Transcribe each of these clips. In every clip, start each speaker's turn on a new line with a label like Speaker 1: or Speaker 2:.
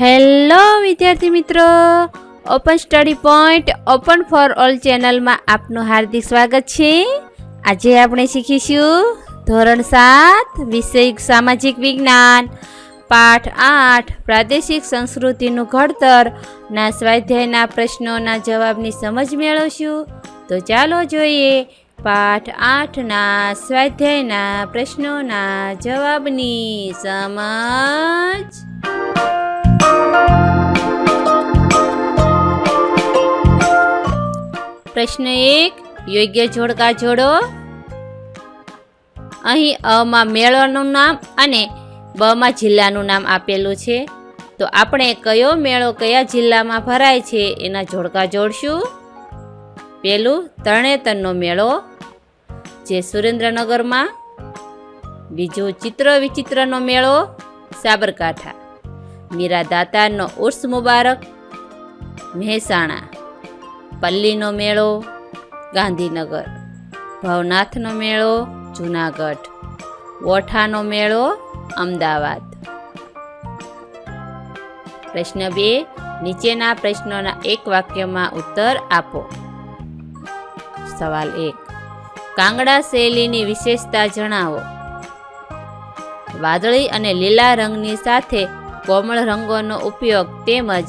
Speaker 1: Hello વિદ્યાર્થી મિત્રો. Open study point open for all ચેનલમાં આપનું હાર્દિક સ્વાગત છે. આજે આપણે શીખીશું ધોરણ સાત, વિષય સામાજિક વિજ્ઞાન. પાઠ આઠ, પ્રાદેશિક સંસ્કૃતિનું ઘડતર. ના સ્વાધ્યાયના પ્રશ્નોના જવાબની સમજ મેળવશું. તો ચાલો જોઈએ પાઠ આઠના સ્વાધ્યાયના પ્રશ્નોના જવાબની સમજ. પ્રશ્ન એક, યોગ્ય જોડકા જોડો. અહીં અમાં મેળોનું નામ અને બમાં જિલ્લાનું નામ આપેલું છે. તો આપણે કયો મેળો કયા જિલ્લામાં ભરાય છે એના જોડકા જોડશું. પેલું તરણેતરનો મેળો, જે સુરેન્દ્રનગરમાં. બીજું ચિત્ર વિચિત્રનો મેળો, સાબરકાંઠા. મીરા દાતારનો ઉર્સ મુબારક. મહેસાણા. પલ્લીનો મેળો, ગાંધીનગર. ભવનાથનો મેળો, જુનાગઢ. વોઠાનો મેળો, અમદાવાદ. પ્રશ્ન બે, નીચેના પ્રશ્નોના એક વાક્યમાં ઉત્તર આપો. સવાલ એક, કાંગડા શૈલીની વિશેષતા જણાવો. વાદળી અને લીલા રંગની સાથે કોમળ રંગોનો ઉપયોગ તેમજ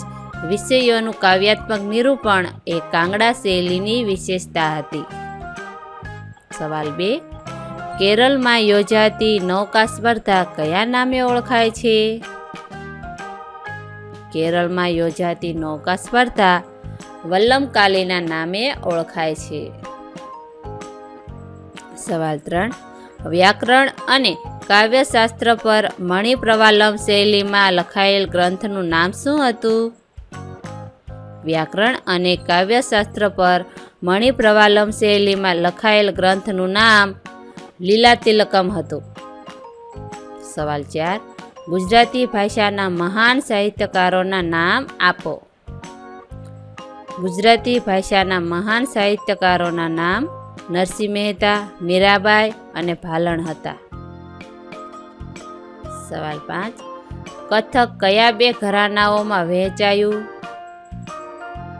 Speaker 1: વિષયોનું કાવ્યાત્મક નિરૂપણ એ કાંગડા શૈલીની વિશેષતા હતી. સવાલ બે, કેરળમાં યોજાતી નૌકા સ્પર્ધા કયા નામે ઓળખાય છે? કેરળમાં યોજાતી નૌકા સ્પર્ધા વલ્લમકાલીના નામે ઓળખાય છે. સવાલ ત્રણ, વ્યાકરણ અને કાવ્યશાસ્ત્ર પર મણિપ્રવાલમ શૈલીમાં લખાયેલ ગ્રંથનું નામ શું હતું? વ્યાકરણ અને કાવ્યશાસ્ત્ર પર મણિપ્રવાલમ શૈલીમાં લખાયેલ ગ્રંથનું નામ લીલા તિલકમ હતું. સવાલ ચાર, ગુજરાતી ભાષાના મહાન સાહિત્યકારોના નામ આપો. ગુજરાતી ભાષાના મહાન સાહિત્યકારોના નામ નરસિંહ મહેતા, મીરાબાઈ અને ભાલણ હતા. સવાલ પાંચ, કથક કયા બે ઘરાનાઓમાં વહેંચાયું?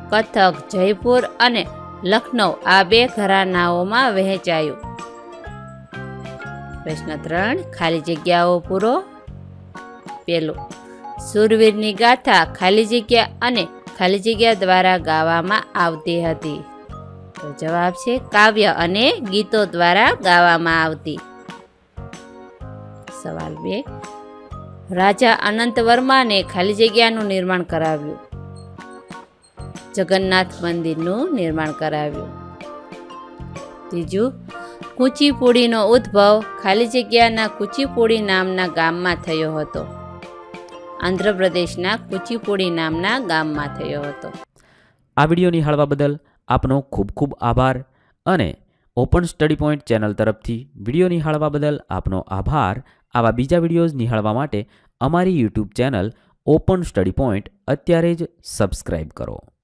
Speaker 1: કથક, જયપુર અને લખનૌ આ બે ઘરાનાઓમાં વહેંચાયું. પ્રશ્ન ત્રણ, ખાલી જગ્યાઓ પૂરો? પેલું, સુરવીરની ગાથા ખાલી જગ્યા અને ખાલી જગ્યા દ્વારા ગાવામાં આવતી હતી. તો જવાબ છે, કાવ્ય અને ગીતો દ્વારા ગાવામાં આવતી. સવાલ બે, રાજા અનંત વર્માને ખાલી જગ્યાનું નિર્માણ કરાવ્યું. જગન્નાથ મંદિરનું નિર્માણ કરાવ્યું. ત્રીજું, કુચીપુડીનો ઉદ્ભવ ખાલી જગ્યાના કુચીપુડી નામના ગામમાં થયો હતો. આંધ્રપ્રદેશના કુચીપુડી નામના ગામમાં થયો હતો.
Speaker 2: આ વીડિયો નિહાળવા બદલ આપનો ખૂબ ખૂબ આભાર અને ઓપન સ્ટડી પોઈન્ટ ચેનલ તરફથી વીડિયો નિહાળવા બદલ આપનો આભાર. આવા બીજા વિડીયોઝ નિહાળવા માટે અમારી YouTube channel open study point અત્યારે જ સબસ્ક્રાઈબ કરો.